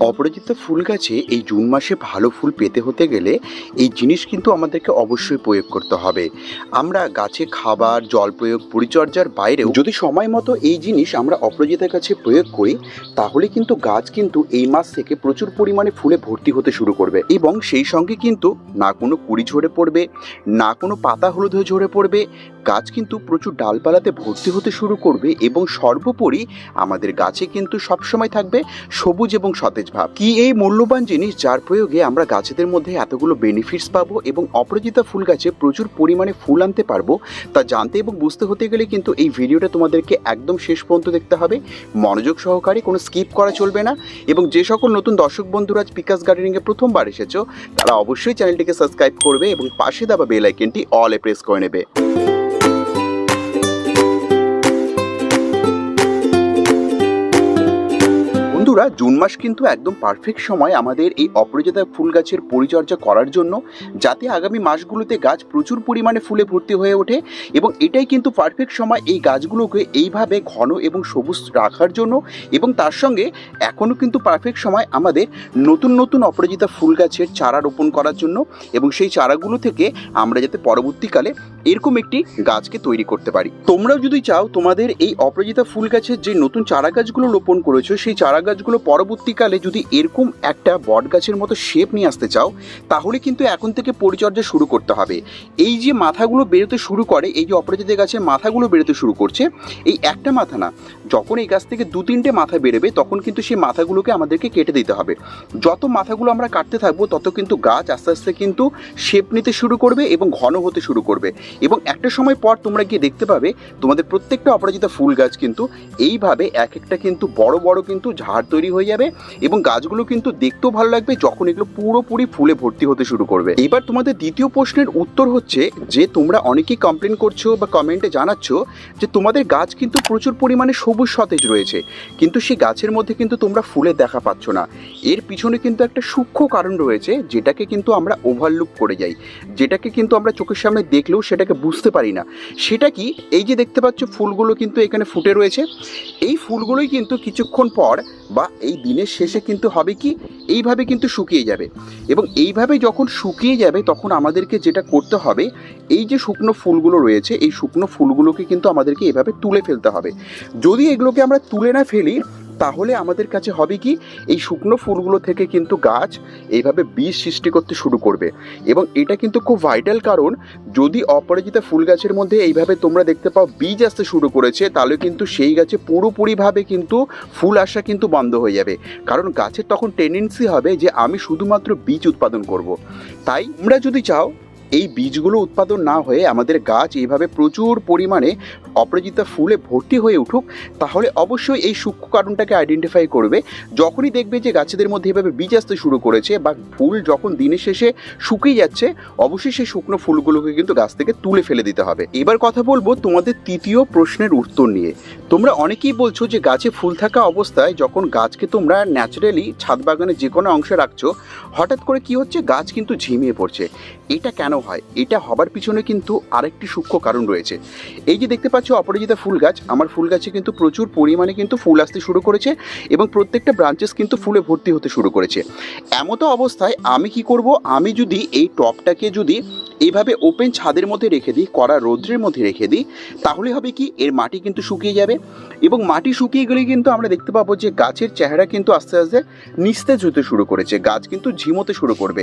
অপরাজিতা ফুল গাছে এই জুন মাসে ভালো ফুল পেতে হতে গেলে এই জিনিস কিন্তু আমাদেরকে অবশ্যই প্রয়োগ করতে হবে। আমরা গাছে খাবার, জল প্রয়োগ, পরিচর্যার বাইরেও যদি সময় মতো এই জিনিস আমরা অপরাজিতার কাছে প্রয়োগ করি, তাহলে কিন্তু গাছ কিন্তু এই মাস থেকে প্রচুর পরিমাণে ফুলে ভর্তি হতে শুরু করবে এবং সেই সঙ্গে কিন্তু না কোনো কুড়ি ঝরে পড়বে, না কোনো পাতা হলুদ হয়ে ঝরে পড়বে, গাছ কিন্তু প্রচুর ডালপালাতে ভর্তি হতে শুরু করবে এবং সর্বোপরি আমাদের গাছে কিন্তু সবসময় থাকবে সবুজ এবং সতেজ ভাব। কি এই মূল্যবান জিনিস যার প্রয়োগে আমরা গাছেদের মধ্যে এতগুলো বেনিফিটস পাবো এবং অপরাজিতা ফুল গাছে প্রচুর পরিমাণে ফুল আনতে পারব, তা জানতে এবং বুঝতে হতে গেলে কিন্তু এই ভিডিওটা তোমাদেরকে একদম শেষ পর্যন্ত দেখতে হবে। মনোযোগ সহকারে কোনো স্কিপ করা চলবে না এবং যে সকল নতুন দর্শক বন্ধুরা আজ পিকাস গার্ডেনিংয়ে প্রথমবার এসেছ, তারা অবশ্যই চ্যানেলটিকে সাবস্ক্রাইব করবে এবং পাশে দেওয়া বেল আইকনটি অলে প্রেস করে নেবে। বন্ধুরা, জুন মাস কিন্তু একদম পারফেক্ট সময় আমাদের এই অপরাজিতা ফুল গাছের পরিচর্যা করার জন্য, যাতে আগামী মাসগুলোতে গাছ প্রচুর পরিমাণে ফুলে ভর্তি হয়ে ওঠে এবং এটাই কিন্তু পারফেক্ট সময় এই গাছগুলোকে এইভাবে ঘন এবং সবুজ রাখার জন্য এবং তার সঙ্গে এখনও কিন্তু পারফেক্ট সময় আমাদের নতুন নতুন অপরাজিতা ফুল গাছের চারা রোপণ করার জন্য এবং সেই চারাগুলো থেকে আমরা যাতে পরবর্তীকালে এরকম একটি গাছকে তৈরি করতে পারি। তোমরাও যদি চাও তোমাদের এই অপরাজিতা ফুল গাছের যে নতুন চারা গাছগুলো রোপণ করেছ, সেই চারা গাছগুলো পরবর্তীকালে যদি এরকম একটা বট গাছের মতো শেপ নিয়ে আসতে চাও, তাহলে কিন্তু এখন থেকে পরিচর্যা শুরু করতে হবে। এই যে মাথাগুলো বেরোতে শুরু করে, এই যে অপরাজিতা গাছের মাথাগুলো বেরোতে শুরু করছে, এই একটা মাথা না, যখন এই গাছ থেকে দু তিনটে মাথা বেরোবে, তখন কিন্তু সেই মাথাগুলোকে আমাদেরকে কেটে দিতে হবে। যত মাথাগুলো আমরা কাটতে থাকব, তত কিন্তু গাছ আস্তে আস্তে কিন্তু শেপ নিতে শুরু করবে এবং ঘন হতে শুরু করবে। এবং একটা সময় পর তোমরা গিয়ে দেখতে পাবে, তোমাদের প্রত্যেকটা অপরাজিতা ফুল গাছ কিন্তু এইভাবে এক একটা কিন্তু বড় বড় কিন্তু ঝাড় তৈরি হয়ে যাবে এবং গাছগুলো কিন্তু দেখতেও ভালো লাগবে যখন এগুলো পুরোপুরি ফুলে ভর্তি হতে শুরু করবে। এবার তোমাদের দ্বিতীয় প্রশ্নের উত্তর হচ্ছে যে, তোমরা অনেকেই কমপ্লেন করছ বা কমেন্টে জানাচ্ছ যে, তোমাদের গাছ কিন্তু প্রচুর পরিমাণে সবুজ সতেজ রয়েছে, কিন্তু সেই গাছের মধ্যে কিন্তু তোমরা ফুলের দেখা পাচ্ছ না। এর পিছনে কিন্তু একটা সূক্ষ্ম কারণ রয়েছে, যেটাকে কিন্তু আমরা ওভারলুক করে যাই, যেটাকে কিন্তু আমরা চোখের সামনে দেখলেও সেটাকে বুঝতে পারি না। সেটা কি? এই যে দেখতে পাচ্ছ, ফুলগুলো কিন্তু এখানে ফুটে রয়েছে। এই ফুলগুলোই কিন্তু কিছুক্ষণ পর বা এই দিনের শেষে কিন্তু হবে কি? এইভাবে কিন্তু শুকিয়ে যাবে। এবং এইভাবে যখন শুকিয়ে যাবে, তখন আমাদেরকে যেটা করতে হবে, এই যে শুকনো ফুলগুলো রয়েছে, এই শুকনো ফুলগুলোকে কিন্তু আমাদেরকে এভাবে তুলে ফেলতে হবে। যদি এগুলোকে আমরা তুলে না ফেলি তাহলে আমাদের কাছে হবে কি? এই শুকনো ফুলগুলো থেকে কিন্তু গাছ এইভাবে বীজ সৃষ্টি করতে শুরু করবে। এবং এটা কিন্তু খুব ভাইটাল কারণ, যদি অপরাজিতা ফুল গাছের মধ্যে এইভাবে তোমরা দেখতে পাও বীজ আসতে শুরু করেছে, তাহলে কিন্তু সেই গাছে পুরোপুরিভাবে কিন্তু ফুল আসা কিন্তু বন্ধ হয়ে যাবে। কারণ গাছের তখন টেন্ডেন্সি হবে যে আমি শুধুমাত্র বীজ উৎপাদন করব। তাই তোমরা যদি চাও এই বীজগুলো উৎপাদন না হয়ে আমাদের গাছ এইভাবে প্রচুর পরিমাণে অপরাজিতা ফুলে ভর্তি হয়ে উঠুক, তাহলে অবশ্যই এই সূক্ষ্ম কারণটাকে আইডেন্টিফাই করবে। যখনই দেখবে যে গাছেদের মধ্যে এভাবে বীজ আসতে শুরু করেছে বা ফুল যখন দিনের শেষে শুকিয়ে যাচ্ছে, অবশ্যই সেই শুকনো ফুলগুলোকে কিন্তু গাছ থেকে তুলে ফেলে দিতে হবে। এবার কথা বলব তোমাদের তৃতীয় প্রশ্নের উত্তর নিয়ে। তোমরা অনেকেই বলছো যে গাছে ফুল থাকা অবস্থায় যখন গাছকে তোমরা ন্যাচারালি ছাদ বাগানের যে কোনো অংশে রাখছো, হঠাৎ করে কি হচ্ছে? গাছ কিন্তু ঝিমিয়ে পড়ছে। এটা কেন হয়। এটা হবার পিছনে কিন্তু আরেকটি সূক্ষ্ম কারণ রয়েছে। এই যে দেখতে পাচ্ছ অপরাজিতা ফুল গাছ, আমার ফুল গাছে কিন্তু প্রচুর পরিমাণে কিন্তু ফুল আসতে শুরু করেছে এবং প্রত্যেকটা ব্রাঞ্চেস কিন্তু ফুলে ভর্তি হতে শুরু করেছে। এমতো অবস্থায় আমি কি করব? আমি যদি এই টপটাকে যদি এইভাবে ওপেন ছাদের মধ্যে রেখে দিই, কড়া রৌদ্রের মধ্যে রেখে দিই, তাহলে হবে কি? এর মাটি কিন্তু শুকিয়ে যাবে এবং মাটি শুকিয়ে গেলে কিন্তু আমরা দেখতে পাবো যে গাছের চেহারা কিন্তু আস্তে আস্তে নিস্তেজ হতে শুরু করেছে। গাছ কিন্তু ঝিমোতে শুরু করবে।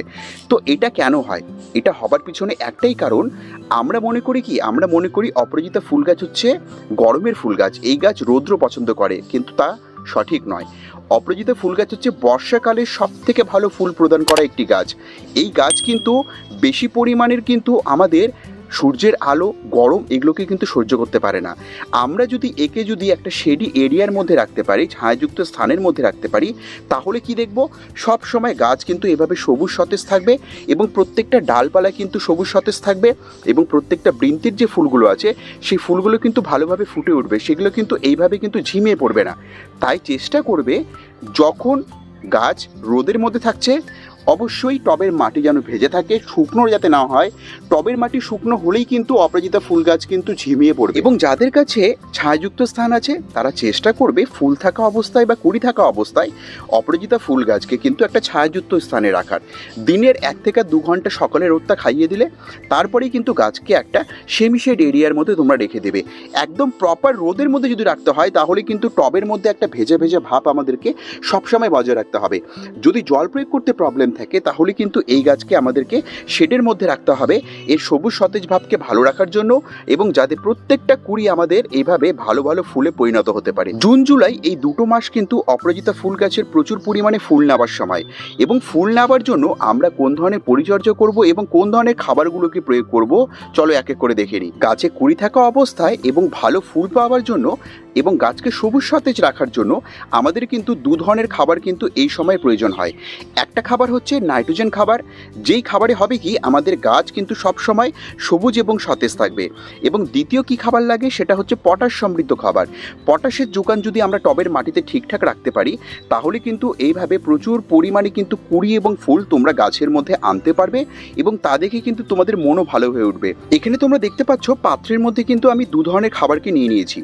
তো এটা কেন হয়? এটা হবার পিছনে একটাই কারণ, আমরা মনে করি কি? আমরা মনে করি অপরাজিতা ফুল গাছ হচ্ছে গরমের ফুল গাছ এই গাছ রৌদ্র পছন্দ করে, কিন্তু তা সঠিক নয়। অপরাজিতা ফুল গাছ হচ্ছে বর্ষাকালে সব থেকে ভালো ফুল প্রদান করা একটি গাছ। এই গাছ কিন্তু বেশি পরিমাণের কিন্তু আমাদের সূর্যের আলো, গরম এগুলোকে কিন্তু সহ্য করতে পারে না। আমরা যদি একে যদি একটা শেডি এরিয়ার মধ্যে রাখতে পারি, ছায়াযুক্ত স্থানের মধ্যে রাখতে পারি, তাহলে কি দেখব? সব সময় গাছ কিন্তু এভাবে সবুজ সতেজ থাকবে এবং প্রত্যেকটা ডালপালা কিন্তু সবুজ সতেজ থাকবে এবং প্রত্যেকটা বৃন্তির যে ফুলগুলো আছে, সেই ফুলগুলো কিন্তু ভালোভাবে ফুটে উঠবে। সেগুলো কিন্তু এইভাবে কিন্তু ঝিমিয়ে পড়বে না। তাই চেষ্টা করবে যখন গাছ রোদের মধ্যে থাকছে অবশ্যই টবের মাটি যেন ভেজে থাকে, শুকনো যাতে না হয়। টবের মাটি শুকনো হলেই কিন্তু অপরাজিতা ফুল গাছ কিন্তু ঝিমিয়ে পড়বে। এবং যাদের কাছে ছায়াযুক্ত স্থান আছে, তারা চেষ্টা করবে ফুল থাকা অবস্থায় বা কুড়ি থাকা অবস্থায় অপরাজিতা ফুল গাছকে কিন্তু একটা ছায়াযুক্ত স্থানে রাখার। দিনের এক থেকে দু ঘণ্টা সকালে রোদটা খাইয়ে দিলে, তারপরেই কিন্তু গাছকে একটা সেমিশেড এরিয়ার মধ্যে তোমরা রেখে দেবে। একদম প্রপার রোদের মধ্যে যদি রাখতে হয়, তাহলে কিন্তু টবের মধ্যে একটা ভেজে ভেজে ভাব আমাদেরকে সবসময় বজায় রাখতে হবে। যদি জল প্রয়োগ করতে প্রবলেম থাকে, তাহলে কিন্তু এই গাছকে আমাদেরকে শেডের মধ্যে রাখতে হবে। এর সবুজ সতেজ ভাবকে ভালো রাখার জন্য এবং যাতে প্রত্যেকটা কুড়ি আমাদের এইভাবে ভালো ভালো ফুলে পরিণত হতে পারে। জুন, জুলাই এই দুটো মাস কিন্তু অপরাজিতা ফুল গাছের প্রচুর পরিমাণে ফুল নেওয়ার সময় এবং ফুল নেওয়ার জন্য আমরা কোন ধরনের পরিচর্যা করব এবং কোন ধরনের খাবারগুলোকে প্রয়োগ করব, চলো এক এক করে দেখে নিই। গাছে কুড়ি থাকা অবস্থায় এবং ভালো ফুল পাওয়ার জন্য এবং গাছকে সবুজ সতেজ রাখার জন্য আমাদের কিন্তু দু ধরনের খাবার কিন্তু এই সময় প্রয়োজন হয়। একটা খাবার হচ্ছে নাইট্রোজেন খাবার। যেই খাবারে হবে কি, আমাদের গাছ কিন্তু সব সময় সবুজ এবং সতেজ থাকবে। এবং দ্বিতীয় কি খাবার লাগে, সেটা হচ্ছে পটাশ সমৃদ্ধ খাবার। পটাশের যোগান যদি আমরা টবের মাটিতে ঠিকঠাক রাখতে পারি, তাহলে কিন্তু এইভাবে প্রচুর পরিমাণে কিন্তু কুড়ি এবং ফুল তোমরা গাছের মধ্যে আনতে পারবে এবং তা দেখে কিন্তু তোমাদের মনও ভালো হয়ে উঠবে। এখানে তোমরা দেখতে পাচ্ছ, পাত্রের মধ্যে কিন্তু আমি দু ধরনের খাবারকে নিয়ে নিয়েছি।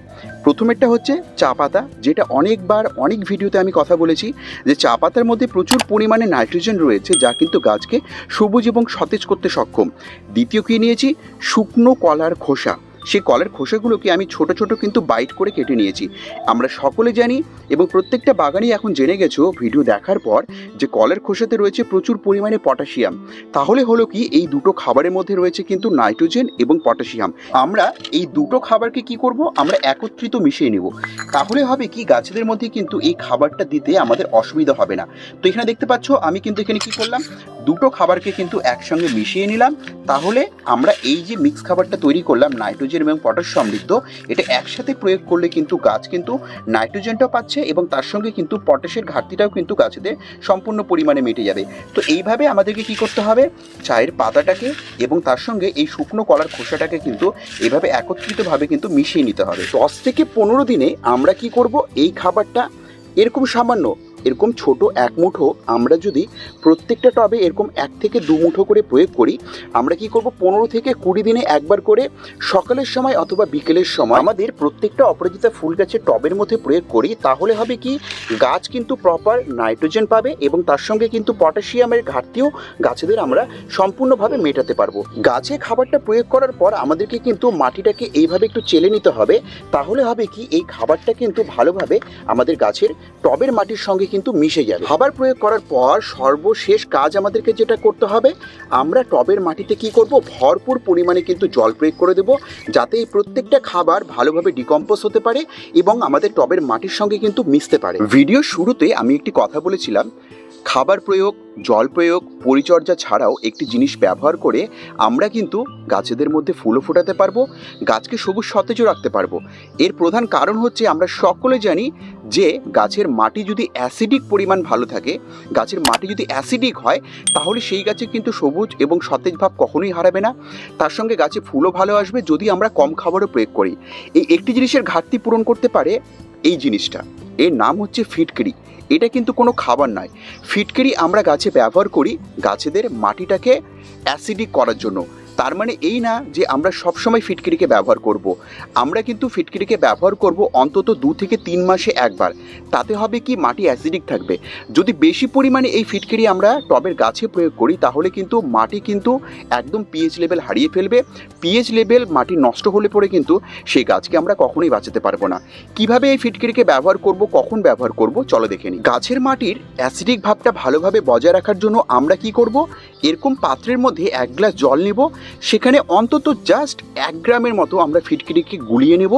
প্রথমেরটা হচ্ছে চা পাতা, যেটা অনেকবার, অনেক ভিডিওতে আমি কথা বলেছি যে চা পাতার মধ্যে প্রচুর পরিমাণে নাইট্রোজেন রয়েছে, যা কিন্তু গাছকে সবুজ এবং সতেজ করতে সক্ষম। দ্বিতীয় কী নিয়েছি? শুকনো কলার খোসা। সেই কলের খোসাগুলোকে আমি ছোট ছোট কিন্তু বাইট করে কেটে নিয়েছি। আমরা সকলে জানি এবং প্রত্যেকটা বাগানই এখন জেনে গেছো ভিডিও দেখার পর যে কলের খোসাতে রয়েছে প্রচুর পরিমাণে পটাশিয়াম। তাহলে হলো কি এই দুটো খাবারের মধ্যে রয়েছে কিন্তু নাইট্রোজেন এবং পটাশিয়াম। আমরা এই দুটো খাবারকে কি করব? আমরা একত্রিত মিশিয়ে নেব। তাহলে হবে কি গাছেদের মধ্যে কিন্তু এই খাবারটা দিতে আমাদের অসুবিধা হবে না। তো এখানে দেখতে পাচ্ছ আমি কিন্তু এখানে কি করলাম? দুটো খাবারকে কিন্তু একসঙ্গে মিশিয়ে নিলাম। তাহলে আমরা এই যে মিক্স খাবারটা তৈরি করলাম নাইট্রোজেন এবং পটাশ সমৃদ্ধ। এটা একসাথে প্রয়োগ করলে কিন্তু গাছ কিন্তু নাইট্রোজেনটাও পাচ্ছে এবং তার সঙ্গে কিন্তু পটাশের ঘাটতিটাও কিন্তু গাছেদের সম্পূর্ণ পরিমাণে মিটে যাবে। তো এইভাবে আমাদেরকে কি করতে হবে? চায়ের পাতাটাকে এবং তার সঙ্গে এই শুকনো কলার খোসাটাকে কিন্তু এইভাবে একত্রিতভাবে কিন্তু মিশিয়ে নিতে হবে। দশ থেকে পনেরো দিনে আমরা কি করব? এই খাবারটা এরকম সামান্য এরকম ছোট এক মুঠো আমরা যদি প্রত্যেকটা টবে এরকম এক থেকে দু মুঠো করে প্রয়োগ করি, আমরা কি করব? পনেরো থেকে কুড়ি দিনে একবার করে সকালের সময় অথবা বিকেলের সময় আমাদের প্রত্যেকটা অপরাজিতা ফুল গাছের টবের মধ্যে প্রয়োগ করি, তাহলে হবে কি? গাছ কিন্তু প্রপার নাইট্রোজেন পাবে এবং তার সঙ্গে কিন্তু পটাশিয়ামের ঘাটতিও গাছেদের আমরা সম্পূর্ণভাবে মেটাতে পারব। গাছে খাবারটা প্রয়োগ করার পর আমাদেরকে কিন্তু মাটিটাকে এইভাবে একটু চেলে নিতে হবে, তাহলে হবে কি? এই খাবারটা কিন্তু ভালোভাবে আমাদের গাছের টবের মাটির সঙ্গে কিন্তু মিশে যাবে। খাবার প্রয়োগ করার পর সর্বশেষ কাজ আমাদেরকে যেটা করতে হবে, আমরা টবের মাটিতে কি করব? ভরপুর পরিমাণে কিন্তু জল প্রয়োগ করে দেব, যাতে এই প্রত্যেকটা খাবার ভালোভাবে ডিকম্পোজ হতে পারে এবং আমাদের টবের মাটির সঙ্গে কিন্তু মিশতে পারে। ভিডিও শুরুতে আমি একটি কথা বলেছিলাম খাবার প্রয়োগ, জল প্রয়োগ, পরিচর্যা ছাড়াও একটি জিনিস ব্যবহার করে আমরা কিন্তু গাছেদের মধ্যে ফুলও ফোটাতে পারব, গাছকে সবুজ সতেজও রাখতে পারব। এর প্রধান কারণ হচ্ছে আমরা সকলে জানি যে গাছের মাটি যদি অ্যাসিডিক পরিমাণ ভালো থাকে, গাছের মাটি যদি অ্যাসিডিক হয়, তাহলে সেই গাছে কিন্তু সবুজ এবং সতেজ ভাব কখনোই হারাবে না। তার সঙ্গে গাছে ফুলও ভালো আসবে যদি আমরা কম খাবারও প্রয়োগ করি। এই একটি জিনিসের ঘাটতি পূরণ করতে পারে এই জিনিসটা। এর নাম হচ্ছে ফিটকিরি। এটা কিন্তু কোনো খাবার নয়। ফিটকিরি আমরা গাছে ব্যবহার করি গাছেদের মাটিটাকে অ্যাসিডিক করার জন্য। তার মানে এই না যে আমরা সবসময় ফিটকিরিকে ব্যবহার করব। আমরা কিন্তু ফিটকিরিকে ব্যবহার করব অন্তত দু থেকে তিন মাসে একবার। তাতে হবে কি মাটি অ্যাসিডিক থাকবে। যদি বেশি পরিমাণে এই ফিটকিরি আমরা টবের গাছে প্রয়োগ করি, তাহলে কিন্তু মাটি কিন্তু একদম পিএইচ লেভেল হারিয়ে ফেলবে। পিএইচ লেভেল মাটি নষ্ট হলে পরে কিন্তু সেই গাছকে আমরা কখনোই বাঁচাতে পারব না। কীভাবে এই ফিটকিরিকে ব্যবহার করব, কখন ব্যবহার করব, চলো দেখে নিই। গাছের মাটির অ্যাসিডিক ভাবটা ভালোভাবে বজায় রাখার জন্য আমরা কি করব? এরকম পাত্রের মধ্যে এক গ্লাস জল নেব। সেখানে অন্তত জাস্ট এক গ্রামের মতো আমরা ফিটকিরিকে গুলিয়ে নেব।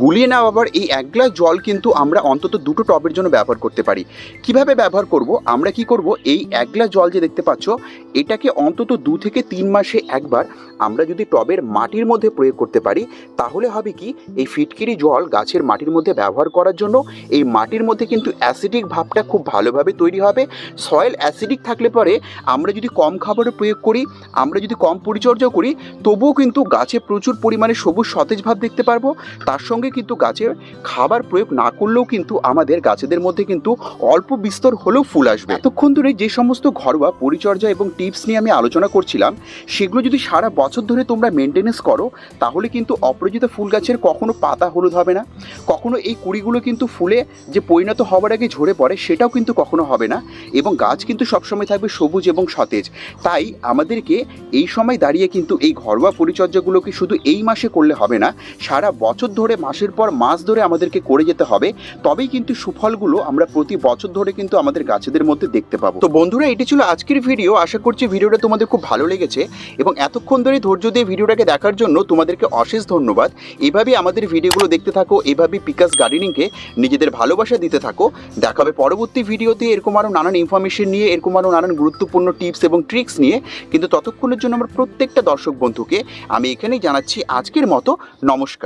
গুলিয়ে নেওয়া আবার এই এক গ্লাস জল কিন্তু আমরা অন্তত দুটো টবের জন্য ব্যবহার করতে পারি। কীভাবে ব্যবহার করব? আমরা কি করব? এই এক গ্লাস জল যে দেখতে পাচ্ছ, এটাকে অন্তত দু থেকে তিন মাসে একবার আমরা যদি টবের মাটির মধ্যে প্রয়োগ করতে পারি, তাহলে হবে কি? এই ফিটকিরি জল গাছের মাটির মধ্যে ব্যবহার করার জন্য এই মাটির মধ্যে কিন্তু অ্যাসিডিক ভাবটা খুব ভালোভাবে তৈরি হবে। সয়েল অ্যাসিডিক থাকলে পরে আমরা যদি কম খাবারের প্রয়োগ করি, আমরা যদি কম পরিচর্যা করি, তবুও কিন্তু গাছে প্রচুর পরিমাণে সবুজ সতেজ ভাব দেখতে পারব। তার সঙ্গে কিন্তু গাছের খাবার প্রয়োগ না করলেও কিন্তু আমাদের গাছেদের মধ্যে কিন্তু অল্প বিস্তর হলেও ফুল আসবে। এতক্ষণ ধরে যে সমস্ত ঘরোয়া পরিচর্যা এবং টিপস নিয়ে আমি আলোচনা করছিলাম, সেগুলো যদি সারা বছর ধরে তোমরা মেনটেনেন্স করো, তাহলে কিন্তু অপরাজিতা ফুল গাছের কখনো পাতা হলুদ হবে না। কখনো এই কুড়িগুলো কিন্তু ফুলে যে পরিণত হওয়ার আগে ঝরে পড়ে, সেটাও কিন্তু কখনো হবে না। এবং গাছ কিন্তু সবসময় থাকবে সবুজ এবং সতেজ। তাই আমাদেরকে এই সময় দাঁড়িয়ে কিন্তু এই ঘরোয়া পরিচর্যাগুলোকে শুধু এই মাসে করলে হবে না, সারা বছর ধরে মাসের পর মাস ধরে আমাদেরকে করে যেতে হবে, তবেই কিন্তু সুফলগুলো আমরা প্রতি বছর ধরে কিন্তু আমাদের গাছেদের মধ্যে দেখতে পাবো। তো বন্ধুরা, এটি ছিল আজকের ভিডিও। আশা করছি ভিডিওটা তোমাদের খুব ভালো লেগেছে এবং এতক্ষণ ধরে ধৈর্য দিয়ে ভিডিওটাকে দেখার জন্য তোমাদেরকে অশেষ ধন্যবাদ। এভাবেই আমাদের ভিডিওগুলো দেখতে থাকো, এভাবেই পিকাস গার্ডেনিংকে নিজেদের ভালোবাসা দিতে থাকো। দেখাবে পরবর্তী ভিডিওতে এরকম আরও নানান ইনফরমেশন নিয়ে, এরকম আরও নানান গুরুত্বপূর্ণ টিপস এবং ট্রিক্স নিয়ে, কিন্তু ততক্ষণের জন্য আমার প্রত্যেকটা দর্শক বন্ধুকে আমি এখানেই জানাচ্ছি আজকের মতো নমস্কার।